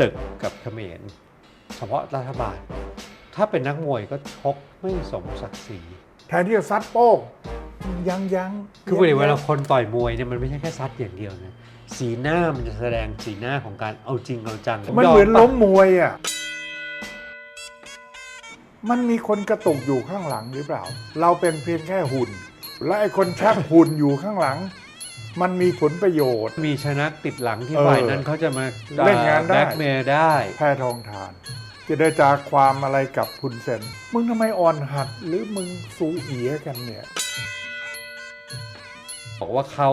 ศึกกับเขมรเฉพาะรัฐบาล ถ้าเป็นนักมวยก็ชกไม่สมศักดิ์ศรีแทนที่จะซัดโป้งยังยังคือปกติเวลายังคนต่อยมวยเนี่ยมันไม่ใช่แค่ซัดอย่างเดียวนะสีหน้ามันจะแสดงสีหน้าของการเอาจริงเอาจังมันเหมือนยปะล้มมวยอะมันมีคนกระตุกอยู่ข้างหลังหรือเปล่า เราเป็นเพียงแค่หุ่น และไอ้คนชักหุ่นอยู่ข้างหลัง มันมีผลประโยชน์ มีชนะติดหลังที่เออฝ่ายนั้นเขาจะมาเล่นงานได้แบ็กเมย์ได้ แพทองทานจะได้จากความอะไรกับคุณเซนมึงทำไมอ่อนหัดหรือมึงสูเอียกันเนี่ยบอกว่าเขา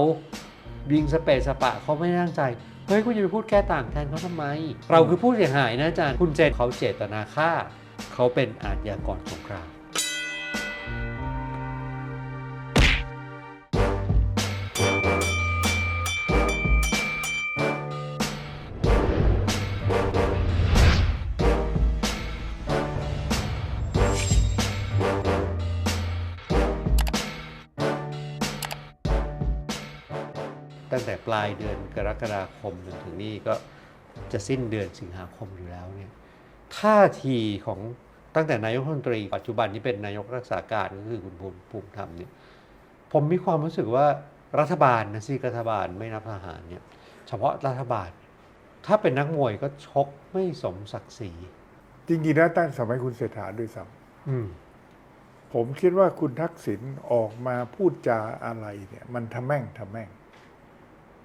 ยิงสเปซสปะเขาไม่ได้ตั้งใจเฮ้ยคุณจะไปพูดแก้ต่างแทนเขาทำไม เราคือผู้เสียหายนะอาจารย์คุณเจนเขาเจตนาฆ่า เขาเป็นอาชญากรสงคราม ตั้งแต่ปลายเดือนกรกฎาคมจนถึงนี่ก็จะสิ้นเดือนสิงหาคมอยู่แล้วเนี่ยท่าทีของตั้งแต่นายกรัฐมนตรี ปัจจุบันนี้เป็นนายกรักษาการก็คือคุณภูมิภูมิธรรมเนี่ยผมมีความรู้สึกว่ารัฐบาลนะสิรัฐบาลไม่นับทหารเนี่ยเฉพาะรัฐบาล ถ้าเป็นนักมวยก็ชกไม่สมศักดิ์ศรีจริงๆนะตั้งสมัยคุณเศรษฐาด้วยซ้อืมำผมคิดว่าคุณทักษิณออกมาพูดจาอะไรเนี่ย มันทำแม่งทำแม่ง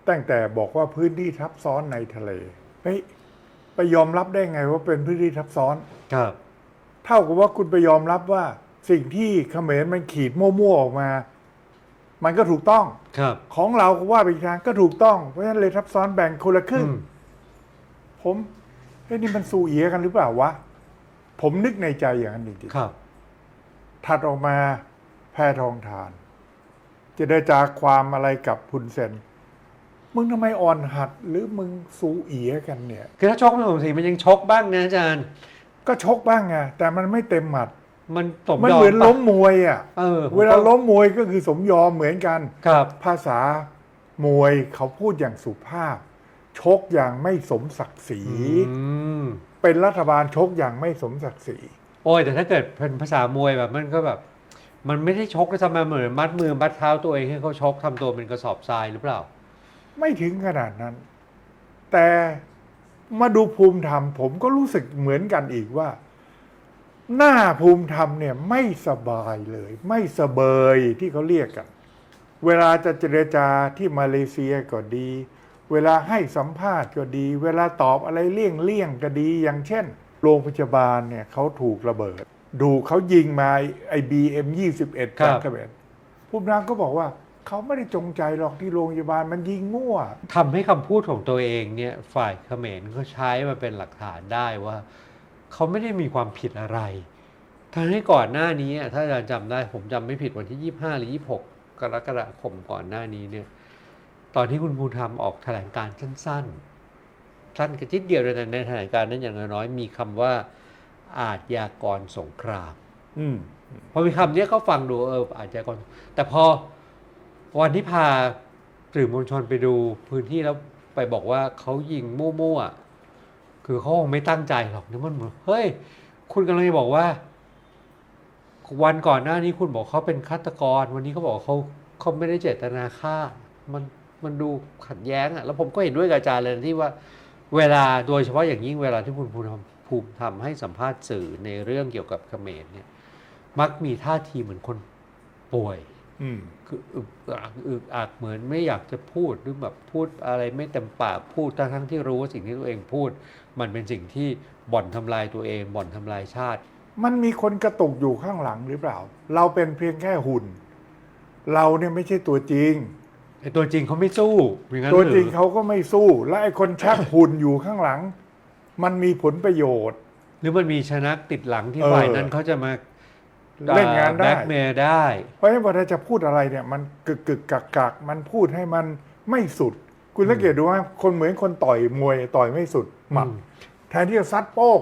ตั้งแต่บอกว่าพื้นที่ทับซ้อนในทะเลเฮ้ยไปยอมรับได้ไงว่าเป็นพื้นที่ทับซ้อน ครับ เท่ากับว่าคุณไปยอมรับว่าสิ่งที่เขมรมันขีดมั่วๆออกมา มันก็ถูกต้อง ครับ ของเราก็ว่าไปอีกทางก็ถูกต้อง เพราะฉะนั้นเลยทับซ้อนแบ่งคนละครึ่ง อืม ผมเฮ้ยนี่มันสูเอียกันหรือเปล่าวะ ผมนึกในใจอย่างนั้นจริงครับๆถัดออกมาแพทองทาน จะได้จากความอะไรกับพุนเซน มึงทำไมอ่อนหัดหรือมึงสูเอียกันเนี่ย คือถ้าชกไม่สมศักดิ์ศรีมันยังชกบ้างนะอาจารย์ ก็ชกบ้างไงแต่มันไม่เต็มหมัด มันสมมันยอมเหมือนปะล้มมวยอะ เออผเวลาล้มมวยก็คือสมยอมเหมือนกัน ครับ ภาษามวยเขาพูดอย่างสุภาพ ชกอย่างไม่สมศักดิ์ศรีอืม เป็นรัฐบาลชกอย่างไม่สมศักดิ์ศรี โอ้ยแต่ถ้าเกิดเป็นภาษามวยแบบมันก็แบบ มันไม่ได้ชกแล้วทำไมเหมือนมัดมือมัดเท้าตัวเองให้เขาชกทำตัวเป็นกระสอบทรายหรือเปล่า ไม่ถึงขนาดนั้น แต่มาดูภูมิธรรม ผมก็รู้สึกเหมือนกันอีกว่า หน้าภูมิธรรมเนี่ยไม่สบายเลย ไม่สเบยที่เขาเรียกกัน เวลาจะเจรจาที่มาเลเซียก็ดี เวลาให้สัมภาษณ์ก็ดี เวลาตอบอะไรเลี่ยงเลี่ยงๆก็ดี อย่างเช่น โรงพยาบาลเนี่ยเขาถูกระเบิด ดูเขายิงมาไอ้บีเอ็มยี่สิบเอ็ดครับเขมรภูมิธรรมก็บอกว่า เขาไม่ได้จงใจหรอกที่โรงพยาบาลมันยิงมั่ว ทำให้คำพูดของตัวเองเนี่ยฝ่ายเขมรเขาใช้มาเป็นหลักฐานได้ว่า เขาไม่ได้มีความผิดอะไร ทั้งที่ก่อนหน้านี้อะถ้าอาจารย์จำได้ผมจำไม่ผิดวันที่ 25 หรือ 26 กรกฎาคมก่อนหน้านี้เนี่ย ตอนที่คุณภูมิธรรมออกแถลงการณ์สั้น ๆ สั้นกระจิดเดียวเลยแต่ในแถลงการณ์นั้นอย่างน้อยๆมีคำว่าอาชญากรสงคราม อืม พอมีคำเนี้ยก็ฟังดูเอออาจจะก่อนแต่พอ วันที่พาสื่อมวลชนไปดูพื้นที่แล้วไปบอกว่าเขายิงมั่วๆคือเขาคงไม่ตั้งใจหรอกนี่มันเหมือนเฮ้ย คุณกำลังจะบอกว่า วันก่อนหน้านี้คุณบอกเขาเป็นฆาตกร วันนี้เขาบอกเขาเขาไม่ได้เจตนาฆ่า มันมันดูขัดแย้งอะ่ะ แล้วผมก็เห็นด้วยกับอาจารย์เลยนะที่ว่า เวลาโดยเฉพาะอย่างยิ่งเวลาที่คุณภูมิภูมิธรรมให้สัมภาษณ์สื่อในเรื่องเกี่ยวกับเขมรเนี่ย มักมีท่าทีเหมือนคนป่วย คืออึกอักอึกอักเหมือนไม่อยากจะพูดหรือแบบพูดอะไรไม่เต็มปากพูดทั้งทั้งที่รู้ว่าสิ่งที่ตัวเองพูด มันเป็นสิ่งที่บ่อนทำลายตัวเองบ่อนทำลายชาติ มันมีคนกระตุกอยู่ข้างหลังหรือเปล่า เราเป็นเพียงแค่หุ่น เราเนี่ยไม่ใช่ตัวจริงไอ้ตัวจริงเขาไม่สู้อย่างนั้นตัวหอจริงเขาก็ไม่สู้ และไอ้คนชักหุ่นอยู่ข้างหลัง มันมีผลประโยชน์ หรือมันมีชนะติดหลังที่เออฝ่ายนั้นเขาจะมา เล่นงานได้แบ็กเมย์ได้ เพราะฉะนั้นเวลาจะพูดอะไรเนี่ยมันกึกกึกกักกักมันพูดให้มันไม่สุด คุณสังเกตดูว่าคนเหมือนคนต่อยมวยต่อยไม่สุดหมัดอืมแทนที่จะซัดโป้ง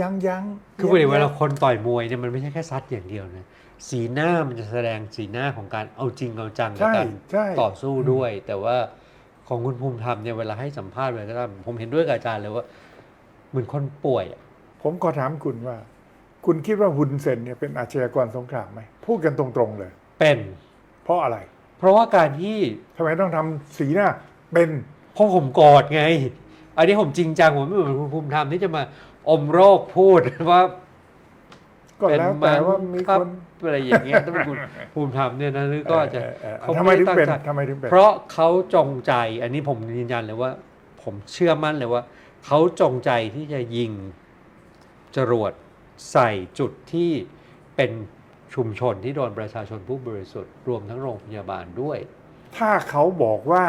ยังยังคือปกติเวลายังคนต่อยมวยเนี่ยมันไม่ใช่แค่ซัดอย่างเดียวนะสีหน้ามันจะแสดงสีหน้าของการเอาจริงเอาจังกับใช่การใช่ต่อสู้ด้วย แต่ว่าของคุณภูมิธรรมเนี่ยเวลาให้สัมภาษณ์อะไรก็ตามผมเห็นด้วยกับอาจารย์เลยว่าเหมือนคนป่วยอะผมขอถามคุณว่า คุณคิดว่าฮุนเซนเนี่ยเป็นอาชญากรสงครามไหมพูดกันตรงๆเลย เป็น เพราะอะไรเพราะว่าการที่ทำไมต้องทำสีหน้าเป็นเพราะผมโกอดไง อันนี้ผมจริงจังผมไม่เหมือนคุณภูมิธรรมที่จะมาอมโรคพูดว่าก็แล้วแต่ว่ามีรับคนอะไรอย่างเงี้ยถ้าเป็นคุณภูมิธรรมเนี่ยนะหรือก็จะเออเออเออเขาทำไมถึงเป็นด้ตั้ใจ ทำไมถึงเป็น เพราะเขาจงใจอันนี้ผมยืนยันเลยว่า ผมเชื่อมั่นเลยว่า เขาจงใจที่จะยิงจรวด ใส่จุดที่เป็นชุมชนที่โดนประชาชนผู้บริสุทธิ์รวมทั้งโรงพยาบาลด้วย ถ้าเขาบอกว่า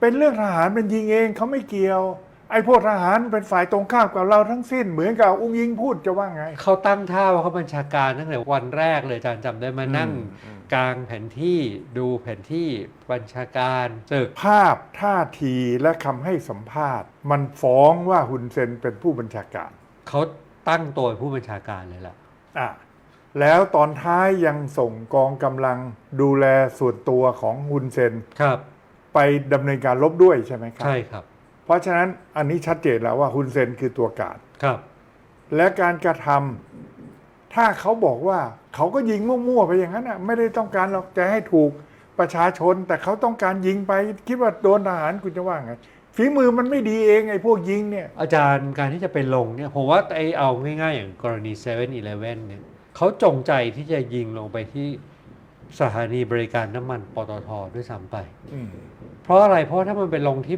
เป็นเรื่องทหารเป็นยิงเองเขาไม่เกี่ยว ไอ้พวกทหารเป็นฝ่ายตรงข้ามกับเราทั้งสิ้น เหมือนกับอุ้งยิงพูดจะว่าไง เขาตั้งท่าว่าเขาบัญชาการตั้งแต่วันแรกเลยอาจารย์จำได้มานั่งอืมกลางแผนที่ดูแผนที่บัญชาการตึกภาพท่าทีและคำให้สัมภาษณ์ มันฟ้องว่าฮุนเซนเป็นผู้บัญชาการเขา ตั้งตัวเป็นผู้บัญชาการเลยล่ะอะแล้วตอนท้ายยังส่งกองกำลังดูแลส่วนตัวของฮุนเซนครับ ไปดำเนินการลบด้วยใช่ไหมครับ ใช่ครับ เพราะฉะนั้นอันนี้ชัดเจนแล้วว่าฮุนเซนคือตัวการครับ และการกระทำถ้าเขาบอกว่าเขาก็ยิงมั่วๆไปอย่างนั้นอะไม่ได้ต้องการหรอกจะให้ถูกประชาชน แต่เขาต้องการยิงไปคิดว่าโดนทหารคุณจะว่าไง ฝีมือมันไม่ดีเองไอ้พวกยิงเนี่ย อาจารย์การที่จะไปลงเนี่ยผมว่าไอเอาง่ายๆ อย่างกรณี7 e เ e ่ e อเนี่ยเขาจงใจที่จะยิงลงไปที่สถานีบริการน้ำมันปตทด้วยซ้ำไปเพราะอะไรเพราะถ้ามันไปลงที่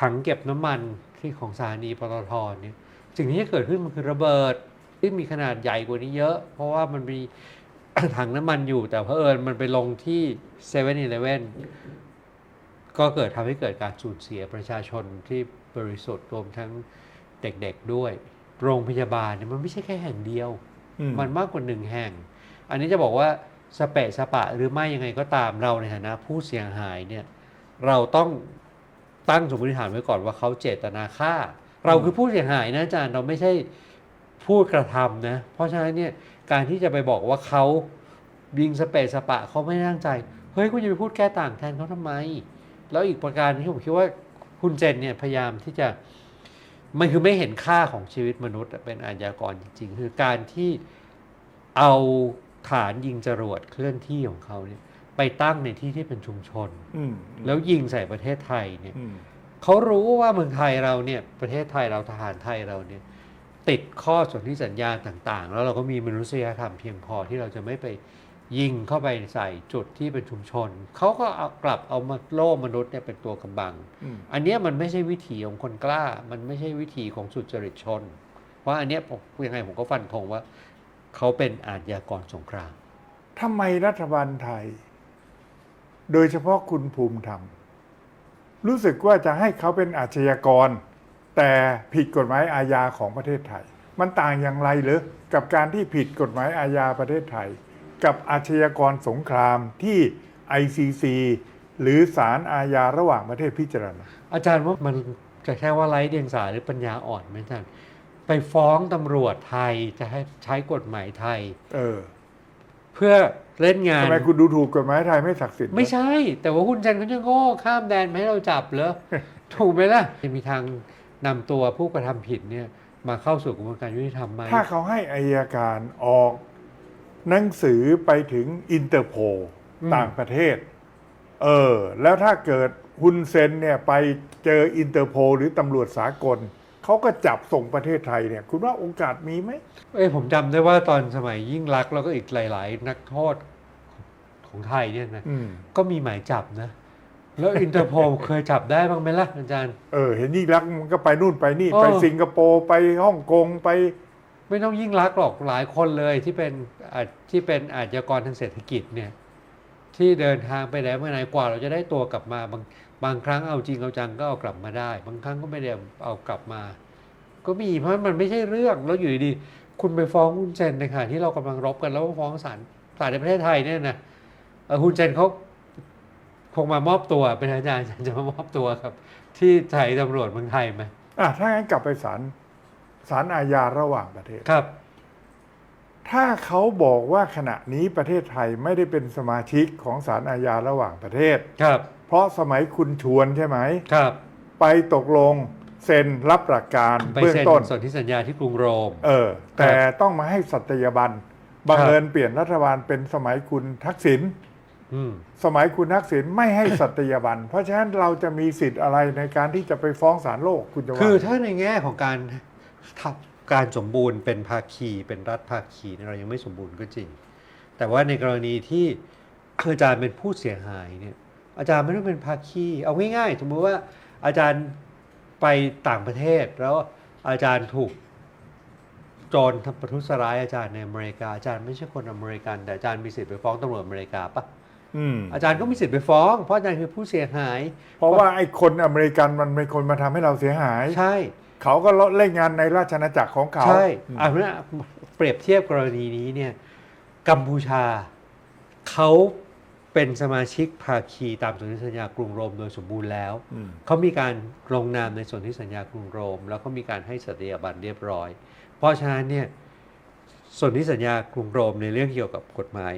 ถังเก็บน้ำมันที่ของสถานีปตทเนี่ยสิ่งที่จะเกิดขึ้นมันคือระเบิดที่มีขนาดใหญ่กว่านี้เยอะ เพราะว่ามันมี ถังน้ำมันอยู่แต่เพอเอิญมันไปลงที่7 e เ e ่ e อ ก็เกิดทำให้เกิดการสูญเสียประชาชนที่บริสุทธิ์รวมทั้งเด็กๆด้วย โรงพยาบาลเนี่ยมันไม่ใช่แค่แห่งเดียวอืมมันมากกว่าหนึ่งแห่ง อันนี้จะบอกว่าสเปะสปะหรือไม่ยังไงก็ตามเราในฐานะผู้เสียหายเนี่ยเราต้องตั้งสมมติฐานไว้ก่อนว่าเขาเจตนาฆ่า เราคือผู้เสียหายนะอาจารย์เราไม่ใช่ผู้กระทำนะ เพราะฉะนั้นเนี่ยการที่จะไปบอกว่าเขายิงสเปะสปะเขาไม่ได้ตั้งใจ เฮ้ยคุณจะไปพูดแก้ต่างแทนเขาทำไม แล้วอีกประการที่ผมคิดว่าคุณเจนเนี่ยพยายามที่จะมันคือไม่เห็นค่าของชีวิตมนุษย์อะเป็นอาชญากรจริง ๆ คือการที่เอาฐานยิงจรวดเคลื่อนที่ของเขาเนี่ยไปตั้งในที่ที่เป็นชุมชนอืมแล้วยิงใส่ประเทศไทยเนี่ยอืมเขารู้ว่าเมืองไทยเราเนี่ยประเทศไทยเราทหารไทยเราเนี่ยติดข้อสนธิสัญญาต่าง ๆ แล้วเราก็มีมนุษยธรรมเพียงพอที่เราจะไม่ไป ยิงเข้าไปใส่จุดที่เป็นชุมชน เขาก็เอากลับเอามาโล่มนุษย์เนี่ยเป็นตัวกำบังอืมอันเนี้ยมันไม่ใช่วิถีของคนกล้า มันไม่ใช่วิถีของสุจริตชน เพราะอันเนี้ยผมยังไงผมก็ฟันธงว่า เขาเป็นอาชญากรสงครามทำไมรัฐบาลไทย โดยเฉพาะคุณภูมิธรรม รู้สึกว่าจะให้เขาเป็นอาชญากร แต่ผิดกฎหมายอาญาของประเทศไทย มันต่างอย่างไรหรือกับการที่ผิดกฎหมายอาญาประเทศไทย กับอาชญากรสงครามที่ ICC หรือศาลอาญาระหว่างประเทศพิจารณาอาจารย์ว่ามันจะแค่ว่าไร้เดียงสาหรือปัญญาอ่อนไหมอาจารย์ไปฟ้องตำรวจไทยจะให้ใช้กฎหมายไทย เออ เพื่อเล่นงานทำไมคุณดูถูกกฎหมายไทยไม่ศักดิ์สิทธิ์เหรอไม่ใช่ แต่ว่าคุณจันทร์เขาจะโง่ข้ามแดนมาให้เราจับเหรอถูกไหมล่ะจะมีทางนำตัวผู้กระทำผิดเนี่ยมาเข้าสู่กระบวนการยุติธรรมไหมถ้าเขาให้อายการออก หนังสือไปถึงอินเตอร์โพลอืมต่างประเทศ เออ แล้วถ้าเกิดฮุนเซนเนี่ยไปเจออินเตอร์โพลหรือตำรวจสากล เขาก็จับส่งประเทศไทยเนี่ย คุณว่าโอกาสมีไหมเอ้ยผมจำได้ว่าตอนสมัยยิ่งรักษณ์แล้วก็อีกหลาย ๆ นักโทษของไทยเนี่ยนะอืมก็มีหมายจับนะ แล้วอินเตอร์โพลเคยจับได้บ้างไหมล่ะอาจารย์ เออ เห็นยิ่งรักษณ์มันก็ไปนู่นไปนี่เออไปสิงคโปร์ไปฮ่องกงไป ไม่ต้องยิ่งรักหรอกหลายคนเลยที่เป็นที่เป็นอาชญากรทางเศรษฐกิจเนี่ยที่เดินทางไปไหนเมื่อไหนกว่าเราจะได้ตัวกลับมาบางบางครั้งเอาจริงเอาจังก็เอากลับมาได้ บางครั้งก็ไม่ได้เอากลับมา ก็มีเพราะมันไม่ใช่เรื่องแล้วอยู่ดีคุณไปฟ้องฮุนเซนในขณะที่เรากำลังรบกันแล้วฟ้องศาลศาลในประเทศไทยเนี่ยนะเอ่อฮุนเซนเขาคงมามอบตัวเป็นอาจารย์จะมามอบตัวครับ ที่ไทยตำรวจเมืองไทยไหมอะถ้างั้นกลับไปศาล ศาลอาญาระหว่างประเทศ ครับ ถ้าเขาบอกว่าขณะนี้ประเทศไทยไม่ได้เป็นสมาชิกของศาลอาญาระหว่างประเทศ ครับ เพราะสมัยคุณชวนใช่ไหม ครับ ไปตกลงเซ็นรับหลักการไปเบื้องเซ็นต้น สนธิสัญญาที่กรุงโรม เออ แต่ต้องมาให้สัตยาบันบังเอิญเปลี่ยนรัฐบาลเป็นสมัยคุณทักษิณอืม สมัยคุณทักษิณไม่ให้สัตยาบัน เพราะฉะนั้นเราจะมีสิทธิ์อะไรในการที่จะไปฟ้องศาลโลกคุณจะว่า คือถ้าในแง่ของการทับ การสมบูรณ์เป็นภาคีเป็นรัฐภาคีเนี่ยเรายังไม่สมบูรณ์ก็จริง แต่ว่าในกรณีที่อาจารย์เป็นผู้เสียหายเนี่ยอาจารย์ไม่ต้องเป็นภาคีเอาง่ายๆสมมติว่าอาจารย์ไปต่างประเทศ แล้วอาจารย์ถูกโจรทำประทุษร้ายอาจารย์ในอเมริกาอาจารย์ไม่ใช่คนอเมริกัน แต่อาจารย์มีสิทธิ์ไปฟ้องตำรวจอเมริกาปะอืมอาจารย์ก็มีสิทธิ์ไปฟ้อง เพราะอาจารย์คือผู้เสียหาย เพราะว่าไอ้คนอเมริกันมันเป็นคนมาทำให้เราเสียหาย ใช่ เขาก็เล่นงานในราชอาณาจักรของเขา ใช่อืมอะเพราะฉะนั้นเปรียบเทียบกรณีนี้เนี่ยกัมพูชาเขาเป็นสมาชิกภาคีตามสนธิสัญญากรุงโรมโดยสมบูรณ์แล้วอืมเขามีการลงนามในสนธิสัญญากรุงโรม แล้วก็มีการให้สัตยาบันเรียบร้อย เพราะฉะนั้นเนี่ยสนธิสัญญากรุงโรมในเรื่องเกี่ยวกับกฎหมาย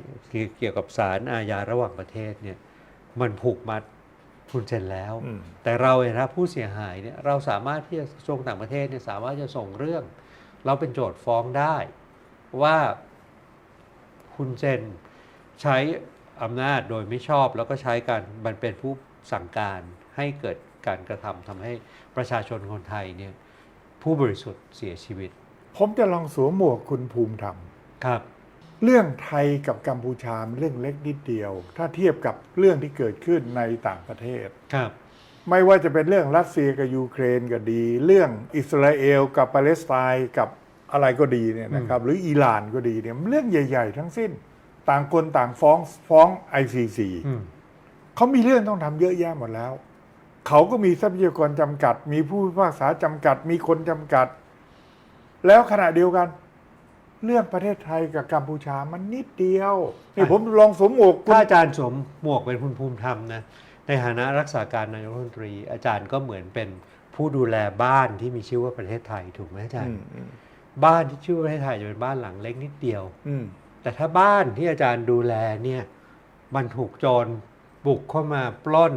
เกี่ยวกับศาลอาญาระหว่างประเทศเนี่ยมันผูกมัด คุณเซนแล้วอืมแต่เราเนี่ยนะผู้เสียหายเนี่ยเราสามารถที่จะกระทรวงต่างประเทศเนี่ยสามารถจะส่งเรื่อง เราเป็นโจทย์ฟ้องได้ ว่าคุณเซนใช้อำนาจโดยไม่ชอบ แล้วก็ใช้การมันเป็นผู้สั่งการให้เกิดการกระทำทำให้ประชาชนคนไทยเนี่ยผู้บริสุทธิ์เสียชีวิต ผมจะลองสวมหมวกคุณภูมิธรรมครับ เรื่องไทยกับกัมพูชามันเรื่องเล็กนิดเดียว ถ้าเทียบกับเรื่องที่เกิดขึ้นในต่างประเทศ ครับ ไม่ว่าจะเป็นเรื่องรัสเซียกับยูเครนก็ดี เรื่องอิสราเอลกับปาเลสไตน์กับอะไรก็ดีเนี่ยนะครับ หรืออิหร่านก็ดีเนี่ยมันเรื่องใหญ่ ๆ ทั้งสิ้น ต่างคนต่างฟ้องฟ้อง ICC อืมเขามีเรื่องต้องทำเยอะแยะหมดแล้ว เขาก็มีทรัพยากรจำกัด มีผู้พิพากษาจำกัด มีคนจำกัด แล้วขณะเดียวกัน เรื่องประเทศไทยกับกัมพูชามันนิดเดียวนี่อะผมลองสวมหมวกคุณถ้าอาจารย์สวมหมวกเป็นคุณภูมิธรรมนะในฐานะรักษาการนายกรัฐมนตรี อาจารย์ก็เหมือนเป็นผู้ดูแลบ้านที่มีชื่อว่าประเทศไทยถูกไหมอาจารอืย์มอืมบ้านที่ชื่อว่าประเทศไทยจะเป็นบ้านหลังเล็กนิดเดียวอืมแต่ถ้าบ้านที่อาจารย์ดูแลเนี่ยมันถูกโจรบุกเข้ามาปล้น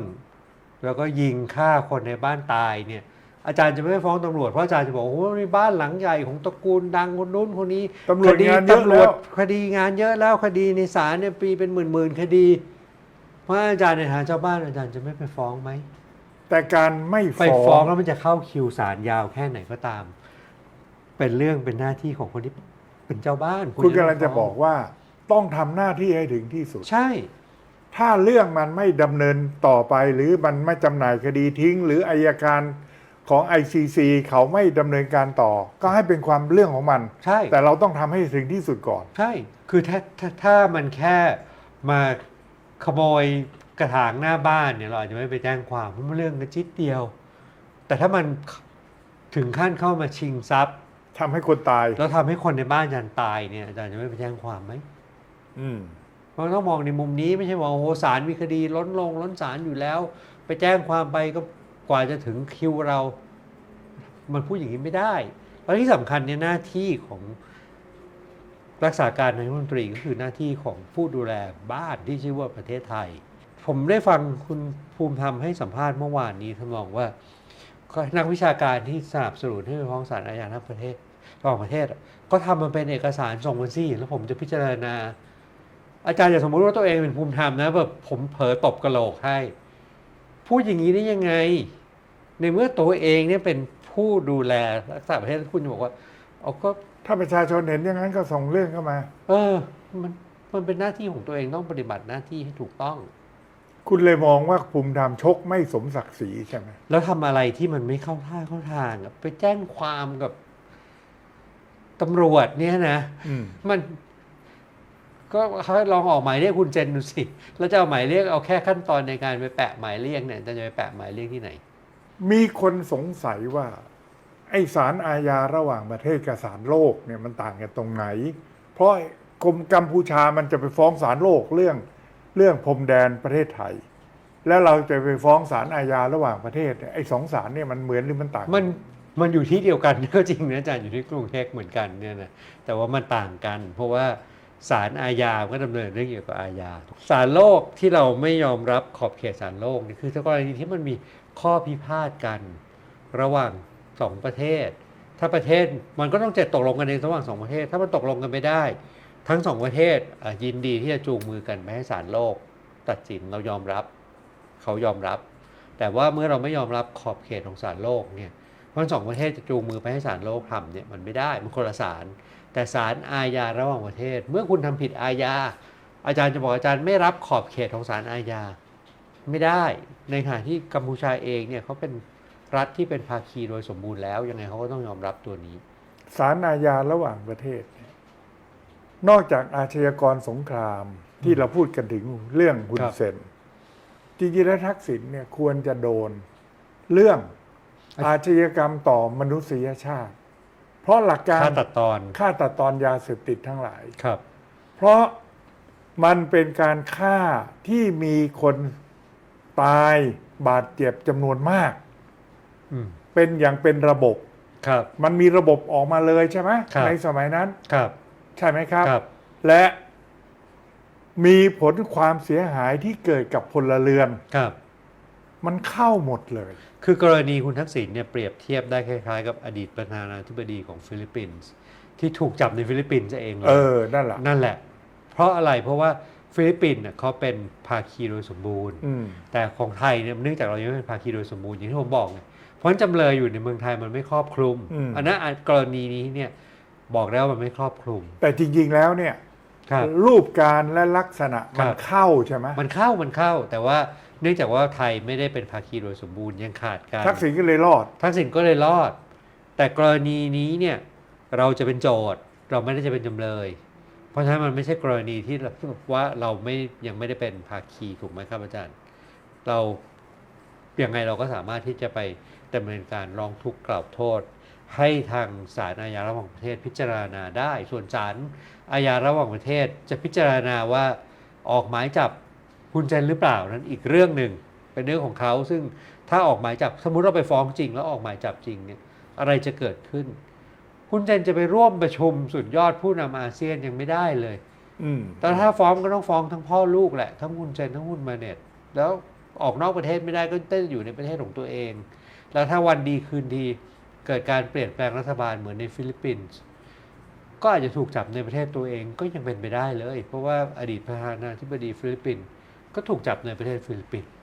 แล้วก็ยิงฆ่าคนในบ้านตายเนี่ย อาจารย์จะไม่ฟ้องตำรวจเพราะอาจารย์จะบอกโอ้โหมีบ้านหลังใหญ่ของตระกูลดังคนนู้นคนนี้ตำรวจคดีงานเยอะตำรแล้ววจคดีงานเยอะแล้วคดีในศาลเนี่ยปีเป็นหมื่นหมื่นๆคดี เพราะอาจารย์ในฐานะเจ้าบ้านอาจารย์จะไม่ไปฟ้องไหมแต่การไม่ไปฟ้ฟ้อองงแล้วมันจะเข้าคิวศาลยาวแค่ไหนก็ตาม เป็นเรื่องเป็นหน้าที่ของคนที่เป็นเจ้าบ้าน คุณกำลังจะฟ้บอกว่าต้องทำหน้าที่ให้ถึงที่สุด ใช่ ถ้าเรื่องมันไม่ดำเนินต่อไปหรือมันไม่จำหน่ายคดีทิ้ง หรืออายการ ของ ICC เขาไม่ดำเนินการต่อ ก็ให้เป็นความเรื่องของมัน ใช่ แต่เราต้องทำให้ถึงที่สุดก่อน ใช่ คือถ้าถ้าถ้ามันแค่มาขโมยกระถางหน้าบ้านเนี่ยเราอาจจะไม่ไปแจ้งความเพราะมันเรื่องกระจิตเดียว แต่ถ้ามันถึงขั้นเข้ามาชิงทรัพย์ทำให้คนตาย แล้วทำให้คนในบ้านอาจารย์ตายเนี่ยอาจารย์จะไม่ไปแจ้งความไหมอืม มันต้องมองในมุมนี้ไม่ใช่ว่าโอ้โหศาลมีคดีล้นลงล้นศาลอยู่แล้ว ไปแจ้งความไปก็ กว่าจะถึงคิวเรามันพูดอย่างนี้ไม่ได้แล้วที่สำคัญเนี่ยหน้าที่ของรักษาการนายกรัฐมนตรีก็คือหน้าที่ของผู้ดูแลบ้านที่ชื่อว่าประเทศไทย ผมได้ฟังคุณภูมิธรรมให้สัมภาษณ์เมื่อวานนี้ทำนองว่านักวิชาการที่สนับสนุนให้ไปฟ้องศาลอาญาทั้งประเทศระหว่างประเทศ ก็ทำมันเป็นเอกสารส่งมาสิแล้วผมจะพิจารณา อาจารย์อย่าสมมติว่าตัวเองเป็นภูมิธรรมนะแบบผมเผลอตบกระโหลกให้ พูดอย่างนี้ได้ยังไง ในเมื่อตัวเองเนี่ยเป็นผู้ดูแลรักษาประเทศคุณจะบอกว่าเอาก็ถ้าประชาชนเห็นอย่างนั้นก็ส่งเรื่องเข้ามา เออ มันมันเป็นหน้าที่ของตัวเองต้องปฏิบัติหน้าที่ให้ถูกต้อง คุณเลยมองว่าภูมิธรรมชกไม่สมศักดิ์ศรีใช่ไหมแล้วทำอะไรที่มันไม่เข้าท่าเข้าทางอะไปแจ้งความกับตำรวจเนี่ยนะ อืม มัน ก็เขาลองออกหมายเรียกคุณเจนดูสิ แล้วจะเอาหมายเรียกเอาแค่ขั้นตอนในการไปแปะหมายเรียกเนี่ยจะไปแปะหมายเรียกที่ไหน มีคนสงสัยว่า ไอสารอาญาระหว่างประเทศกับสารโลกเนี่ยมันต่างกันตรงไหน เพราะกรมกัมพูชามันจะไปฟ้องศาลโลกเรื่องเรื่องพรมแดนประเทศไทย แล้วเราจะไปฟ้องศาลอาญาระหว่างประเทศเนี่ยไอสองศาลเนี่ยมันเหมือนหรือมันต่างมันมันอยู่ที่เดียวกันก็จริงนะอาจารย์อยู่ที่กรุงเทพเหมือนกันเนี่ยนะแต่ว่ามันต่างกัน เพราะว่า ศาลอาญาก็ดำเนินเรื่องเกี่ยวกับอาญาศาลโลกที่เราไม่ยอมรับขอบเขตศาลโลกนี่คือถ้ากรณีที่มันมีข้อพิพาทกัน ระหว่างสองประเทศ ถ้าประเทศมันก็ต้องเจตตกลงกันเองระหว่างสองประเทศ ถ้ามันตกลงกันไม่ได้ ทั้งสองประเทศยินดีที่จะจูงมือกันไปให้ศาลโลก ตัดสินเรายอมรับ เขายอมรับ แต่ว่าเมื่อเราไม่ยอมรับขอบเขตของศาลโลกเนี่ยเพราะสองประเทศจะจูงมือไปให้ศาลโลกทำเนี่ยมันไม่ได้มันคนละศาล แต่ศาลอาญาระหว่างประเทศ เมื่อคุณทำผิดอาญา อาจารย์จะบอกอาจารย์ไม่รับขอบเขตของศาลอาญา ไม่ได้ในขณะที่กัมพูชาเองเนี่ยเขาเป็นรัฐที่เป็นภาคีโดยสมบูรณ์แล้วยังไงเขาก็ต้องยอมรับตัวนี้ศาลอาญาระหว่างประเทศ นอกจากอาชญากรสงครามที่เราพูดกันถึงเรื่องฮุนเซนจริงๆแล้วทักษิณเนี่ยควรจะโดนเรื่องอาชญากรรมต่อมนุษยชาติ เพราะหลักการค่าตัดตอนฆ่าตัดตอนยาเสพติดทั้งหลายครับ เพราะมันเป็นการฆ่าที่มีคนตายบาดเจ็บจำนวนมากอืมเป็นอย่างเป็นระบบครับ มันมีระบบออกมาเลยใช่ไหมครับในสมัยนั้นครับ ใช่ไหมครับครับและมีผลความเสียหายที่เกิดกับพลเรือนครับ มันเข้าหมดเลย คือกรณีคุณทักษิณเนี่ยเปรียบเทียบได้คล้ายๆ กับอดีตประธานาธิบดีของฟิลิปปินส์ที่ถูกจับในฟิลิปปินส์เองเลเอยอนั่นแหละนั่นแหละ เพราะอะไรเพราะว่าฟิลิปปินส์เนี่ยเขาเป็นภาคีโดยสมบูรณ์อืมแต่ของไทยเนี่ยเนื่องจากเรายังไม่เป็นภาคีโดยสมบูรณ์อย่างที่ผมบอกไงเพราะฉะนั้นจำเลยอยู่ในเมืองไทยมันไม่ครอบคลุมอืมอันนั้นอะกรณีนี้เนี่ยบอกแล้วมันไม่ครอบคลุม แต่จริง ๆแล้วเนี่ยครับรูปการและลักษณะครัมันบเข้าใช่ไหมมันเข้ามันเข้าแต่ว่าเนื่องจากว่าไทยไม่ได้เป็นภาคีโดยสมบูรณ์ยังขาดการทักษิณก็เลยรอด ทักษิณก็เลยรอด แต่กรณีนี้เนี่ยเราจะเป็นโจทย์เราไม่ได้จะเป็นจำเลย เพราะฉะนั้นมันไม่ใช่กรณีที่ว่าเราไม่ยังไม่ได้เป็นภาคีถูกไหมครับอาจารย์ เรายังไงเราก็สามารถที่จะไปดำเนินการร้องทุกข์กล่าวโทษ ให้ทางศาลอาญาระหว่างประเทศพิจารณาได้ ส่วนศาลอาญาระหว่างประเทศจะพิจารณาว่าออกหมายจับ คุณเจนหรือเปล่านั้นอีกเรื่องหนึ่งเป็นเรื่องของเขาซึ่งถ้าออกหมายจับสมมุติเราไปฟ้องจริง แล้วออกหมายจับจริงเนี่ยอะไรจะเกิดขึ้น คุณเจนจะไปร่วมประชุมสุดยอดผู้นำอาเซียนยังไม่ได้เลยอืมแต่ถ้าฟ้องก็ต้องฟ้องทั้งพ่อลูกแหละ ทั้งคุณเจนทั้งคุณมาเน็ตแล้วออกนอกประเทศไม่ได้ก็ต้องอยู่ในประเทศของตัวเอง แล้วถ้าวันดีคืนดีเกิดการเปลี่ยนแปลงรัฐบาลเหมือนในฟิลิปปินส์ก็อาจจะถูกจับในประเทศตัวเองก็ยังเป็นไปได้เลย เพราะว่าอดีตประธานาธิบดีฟิลิปปินส์ ก็ถูกจับในประเทศฟิลิปปินส์